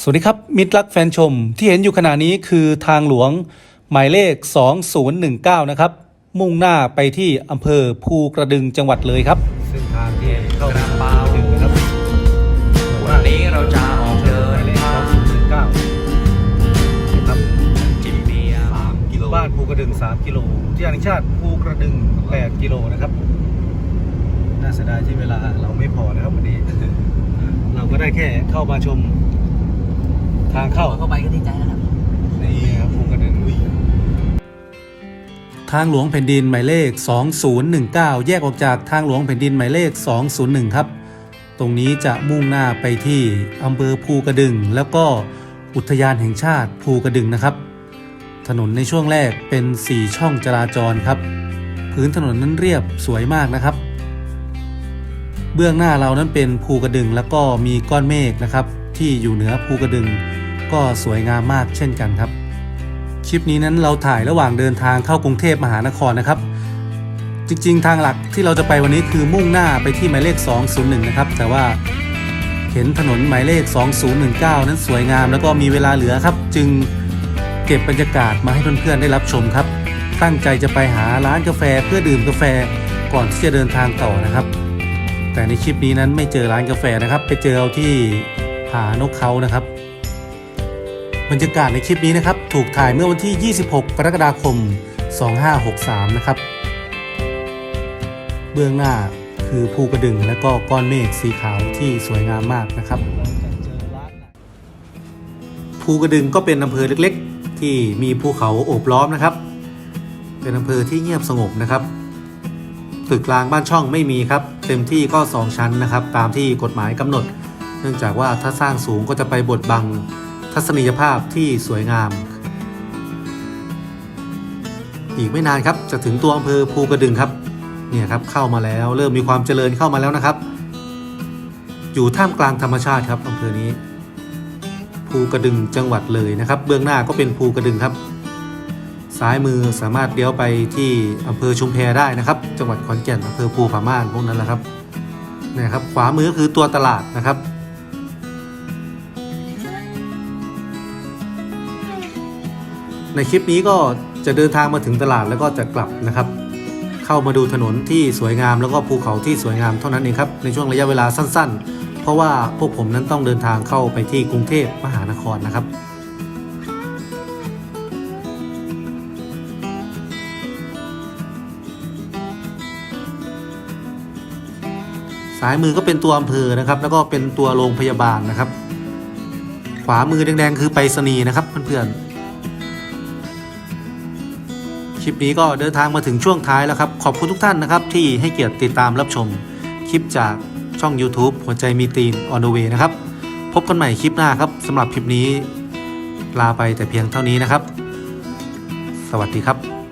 สวัสดีครับ มิตรรักแฟนชมที่เห็นอยู่ขณะนี้คือทางหลวงหมายเลข 2019 นะครับ มุ่งหน้าไปที่อำเภอภูกระดึงจังหวัดเลยครับ ซึ่งทางที่เข้ามาถึงนะครับวันนี้เราจะออกเดินทาง2019ครับจิมเบียร์กิโลบ้านภูกระดึง 3 กิโลที่อานิชาติภูกระดึง 8 กิโลนะครับ น่าเสียดายที่เวลาเราไม่พอนะครับวันนี้ เราก็ได้แค่เข้ามาชม ทางเข้า เข้าไปก็ดีใจแล้วครับนี่ครับภูกระดึงทางหลวงแผ่นดินหมายเลข 2019 แยกออกจากทางหลวงแผ่นดินหมายเลข 201 ครับ ตรงนี้จะมุ่งหน้าไปที่อำเภอภูกระดึง แล้วก็อุทยานแห่งชาติภูกระดึงนะครับ ถนนในช่วงแรกเป็น 4 ช่องจราจรครับ พื้นถนนนั้นเรียบสวยมากนะครับ เบื้องหน้าเรานั้นเป็นภูกระดึง แล้วก็มีก้อนเมฆนะครับ ที่อยู่เหนือภูกระดึง ก็สวยงามมากเช่นกันครับ คลิปนี้นั้นเราถ่ายระหว่างเดินทางเข้ากรุงเทพมหานครนะครับ จริงๆ ทางหลักที่เราจะไปวันนี้คือมุ่งหน้าไปที่หมายเลข 201 นะครับ แต่ว่าเห็นถนนหมายเลข 2019 นั้นสวยงามแล้วก็มีเวลาเหลือครับ จึงเก็บบรรยากาศมาให้เพื่อนๆได้รับชมครับ ตั้งใจจะไปหาร้านกาแฟเพื่อดื่มกาแฟก่อนที่จะเดินทางต่อนะครับ แต่ในคลิปนี้นั้นไม่เจอร้านกาแฟนะครับ ไปเจอเอาที่ผานกเขานะครับ บรรยากาศในคลิปนี้นะครับ ถูกถ่ายเมื่อวันที่ 26 กรกฎาคม 2563 นะครับ เบื้องหน้าคือภูกระดึงและก็ก้อนเมฆสีขาวที่สวยงามมากนะครับ ภูกระดึงก็เป็นอำเภอเล็กๆ ที่มีภูเขาโอบล้อมนะครับ เป็นอำเภอที่เงียบสงบนะครับ ตึกกลางบ้านช่องไม่มีครับ เต็มที่ก็ 2 ชั้นนะครับ ตามที่กฎหมายกำหนด เนื่องจากว่าถ้าสร้างสูงก็จะไปบดบัง ทัศนียภาพที่สวยงาม อีกไม่นานครับจะถึงตัวอำเภอภูกระดึงครับเนี่ยครับเข้ามาแล้วเริ่มมีความเจริญเข้ามาแล้วนะครับ อยู่ท่ามกลางธรรมชาติครับอำเภอนี้ ภูกระดึงจังหวัดเลยนะครับ เบื้องหน้าก็เป็นภูกระดึงครับ ซ้ายมือสามารถเลี้ยวไปที่อำเภอชุมแพได้นะครับ จังหวัดขอนแก่นอำเภอภูผาม่านพวกนั้นแหละครับเนี่ยครับขวามือก็คือตัวตลาดนะครับ ในคลิปนี้ก็จะเดินทางมาถึงตลาดแล้วก็จะกลับนะครับ เข้ามาดูถนนที่สวยงามแล้วก็ภูเขาที่สวยงามเท่านั้นเองครับในช่วงระยะเวลาสั้น ๆ เพราะว่าพวกผมนั้นต้องเดินทางเข้าไปที่กรุงเทพมหานครนะครับซ้ายมือก็เป็นตัวอำเภอนะครับ แล้วก็เป็นตัวโรงพยาบาลนะครับ ขวามือแดงๆ คือไปรษณีย์นะครับเพื่อนๆ คลิปนี้ก็เดินทางมาถึงช่วงท้ายแล้วครับ ขอบคุณทุกท่านนะครับ ที่ให้เกียรติติดตามรับชม คลิปจากช่อง YouTube หัวใจมีตีน on the way นะครับ พบกันใหม่คลิปหน้าครับสำหรับคลิปนี้ ลาไปแต่เพียงเท่านี้นะครับ สวัสดีครับ